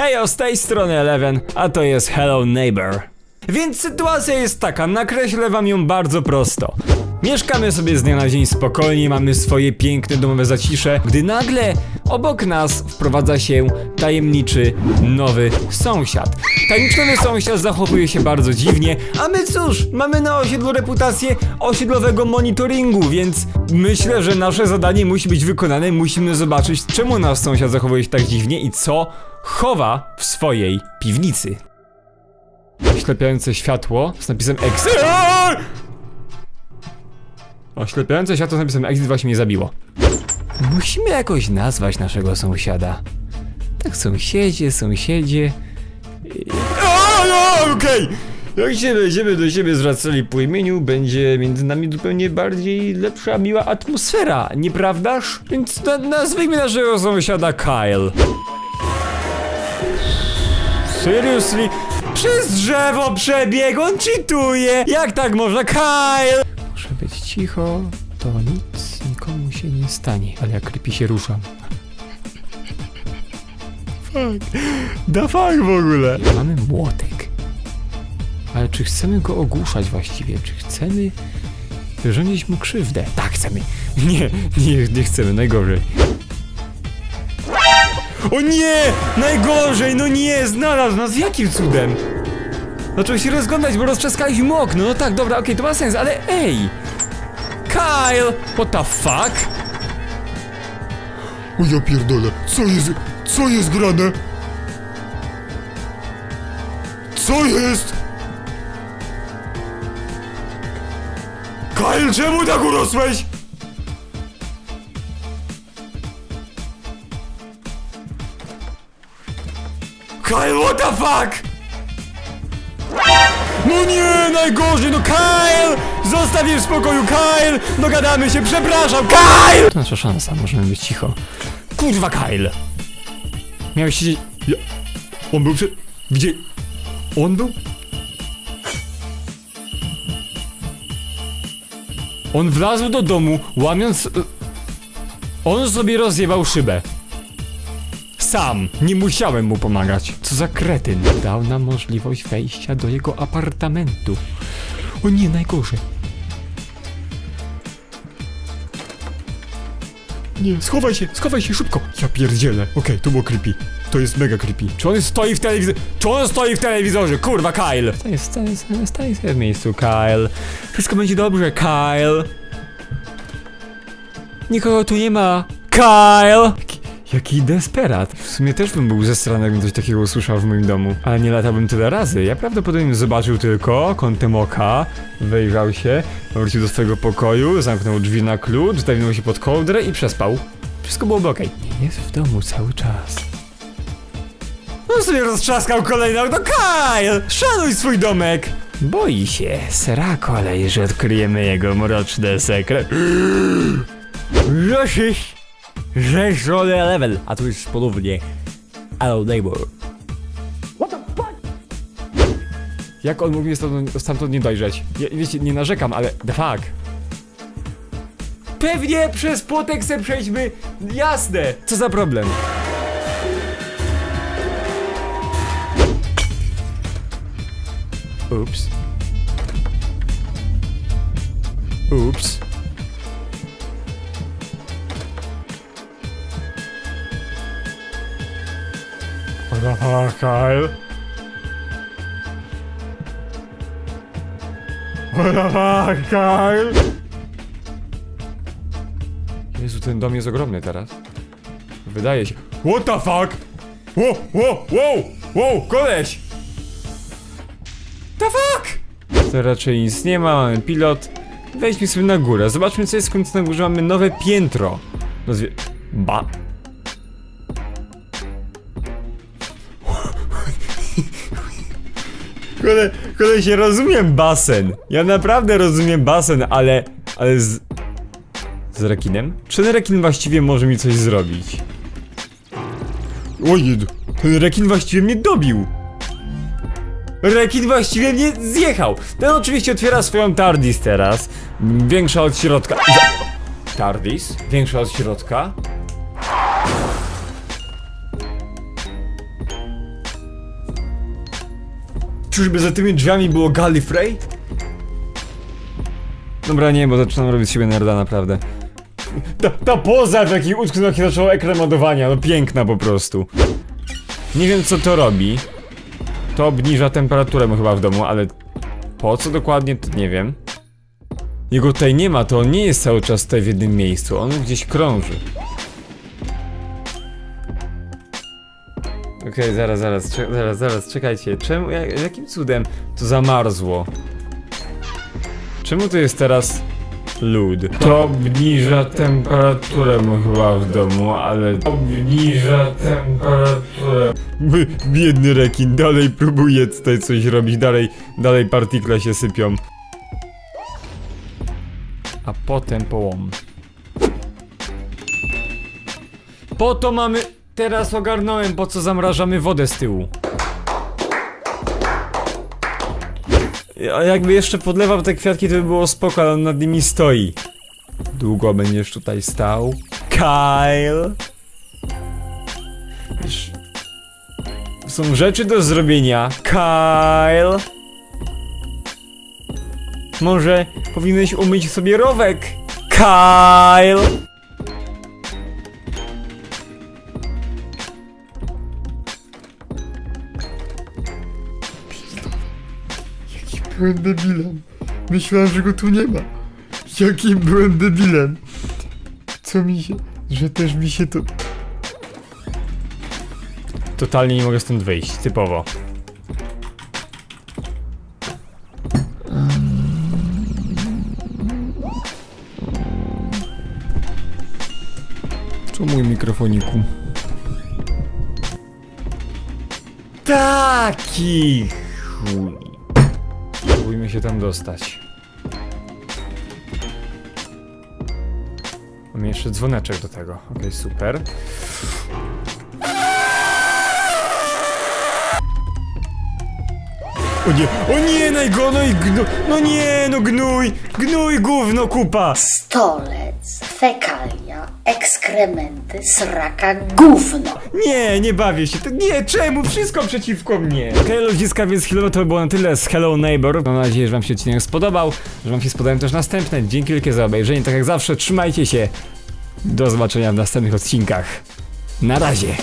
Hejo, z tej strony Eleven, a to jest Hello Neighbor. Więc sytuacja jest taka, nakreślę wam ją bardzo prosto. Mieszkamy sobie z dnia na dzień spokojnie, mamy swoje piękne domowe zacisze, gdy nagle obok nas wprowadza się tajemniczy nowy sąsiad. Tajemniczy nowy sąsiad zachowuje się bardzo dziwnie, a my cóż, mamy na osiedlu reputację osiedlowego monitoringu, więc myślę, że nasze zadanie musi być wykonane, musimy zobaczyć czemu nasz sąsiad zachowuje się tak dziwnie i co chowa w swojej piwnicy. Oślepiające światło z napisem EXIT. Oślepiające światło z napisem EXIT właśnie mnie zabiło. Musimy jakoś nazwać naszego sąsiada. Tak, sąsiedzie, sąsiedzie. Okej! Okay. Jak się będziemy do siebie zwracali po imieniu, będzie między nami zupełnie bardziej lepsza, miła atmosfera, nieprawdaż? Więc na nazwijmy naszego sąsiada Kyle. Seriously? Przez drzewo przebiegł, on cheatuje! Jak tak można, Kyle? Muszę być cicho, to nic nikomu się nie stanie. Ale jak creepy się ruszam. Fuck. Da fuck w ogóle. Mamy młotek. Ale czy chcemy go ogłuszać właściwie? Czy chcemy wyrządzić mu krzywdę? Tak, chcemy. Nie, nie, nie chcemy, najgorzej. O nie! Najgorzej! No nie! Znalazł nas! Jakim cudem? Zaczął się rozglądać, bo roztrzaskaliśmy okno. No tak, dobra, okej, okay, to ma sens, ale ej! Kyle! What the fuck? O ja pierdolę! Co jest... Co jest grane? Co jest? Kyle, czemu tak urosłeś? Kyle, what the fuck? No nie, najgorzej, no Kyle! Zostaw mnie w spokoju, Kyle! Dogadamy się, przepraszam, Kyle! To nasza szansa, możemy być cicho. Kurwa, Kyle! Miałeś siedzieć... Ja... On był. Gdzie... On był? On wlazł do domu, łamiąc... On sobie rozjebał szybę sam. Nie musiałem mu pomagać. Co za kretyn. Dał nam możliwość wejścia do jego apartamentu. O nie, najgorzej. Nie, schowaj się, schowaj się szybko. Ja pierdzielę. Okej, to było creepy. To jest mega creepy. Czy on stoi w telewizorze? Czy on stoi w telewizorze? Kurwa, Kyle! Staj, staj, staj, staj sobie w miejscu, Kyle. Wszystko będzie dobrze, Kyle. Nikogo tu nie ma. Kyle! Jaki Jaki desperat. W sumie też bym był zesrany, jakbym coś takiego usłyszał w moim domu. Ale nie latałbym tyle razy. Ja prawdopodobnie zobaczył tylko kątem oka, wejrzał się, wrócił do swojego pokoju, zamknął drzwi na klucz, zawinął się pod kołdrę i przespał. Wszystko było okej. Okay. Jest w domu cały czas. No sobie roztrzaskał kolejną, no Kyle! Szanuj swój domek! Boi się, sera kolej, że odkryjemy jego mroczne sekret. Jasiś! Rzeszony level, a tu już ponownie Hello neighbor What the fuck? Jak on mógł mnie stamtąd, stamtąd nie dojrzeć? Ja, wiecie, nie narzekam, ale the fuck Pewnie przez płotek se przejdźmy, jasne, co za problem Oops. Oops. Motherfucker. Motherfucker. Jezu, ten dom jest ogromny teraz. Wydaje się. What the fuck? Wow, wow, wow, wow, koleś! The fuck? To raczej nic nie ma, mamy pilot. Wejdźmy sobie na górę, zobaczmy co jest w końcu na górze, mamy nowe piętro. Nazwie... Ba... Kole, kole się rozumiem basen. Ja naprawdę rozumiem basen, ale. Ale z. Z rekinem? Czy ten rekin właściwie może mi coś zrobić? Oj, ten rekin właściwie mnie dobił. Rekin właściwie mnie zjechał. Ten oczywiście otwiera swoją TARDIS teraz. Większa od środka. TARDIS? Większa od środka? Czyżby za tymi drzwiami było Gallifrey? Dobra, nie, bo zaczynam robić siebie nerda, naprawdę. Ta, ta poza, w jakiej utknął, jak się zaczęło ekran no piękna po prostu. Nie wiem co to robi. To obniża temperaturę chyba w domu, ale po co dokładnie, to nie wiem. Jego tutaj nie ma, to on nie jest cały czas tutaj w jednym miejscu, on gdzieś krąży. Okej, zaraz, zaraz, cze- zaraz, zaraz, czekajcie. Czemu, jak, jakim cudem to zamarzło? Czemu to jest teraz lód? To obniża temperaturę chyba w domu, ale obniża temperaturę. Biedny rekin, dalej próbuje tutaj coś robić, dalej, dalej partikle się sypią. A potem połom. Po to mamy... Teraz ogarnąłem, po co zamrażamy wodę z tyłu. A jakby jeszcze podlewał te kwiatki, to by było spoko, ale on nad nimi stoi. Długo będziesz tutaj stał? Kyle? Wiesz, Są rzeczy do zrobienia. Kyle? Może powinieneś umyć sobie rowek? Kyle? Byłem debilem. Myślałem, że go tu nie ma. Jakim byłem debilem. Co mi się... Że też mi się to... Totalnie nie mogę stąd wyjść, typowo. Co mój mikrofoniku? Taki chuj. Spróbujmy się tam dostać. Mam jeszcze dzwoneczek do tego. Okej, super. O nie, o nie, najgo, no i gno, no nie, no gnój, gnój, gówno, kupa. Stolec, fekalia, ekskrementy, sraka, gówno. Nie, nie bawię się, to nie, czemu, wszystko przeciwko mnie. Okej, okay, ludziska, więc chwilowo to było na tyle z Hello Neighbor. Mam nadzieję, że wam się odcinek spodobał, że wam się spodobają też następne. Dzięki wielkie za obejrzenie, tak jak zawsze, trzymajcie się. Do zobaczenia w następnych odcinkach. Na razie.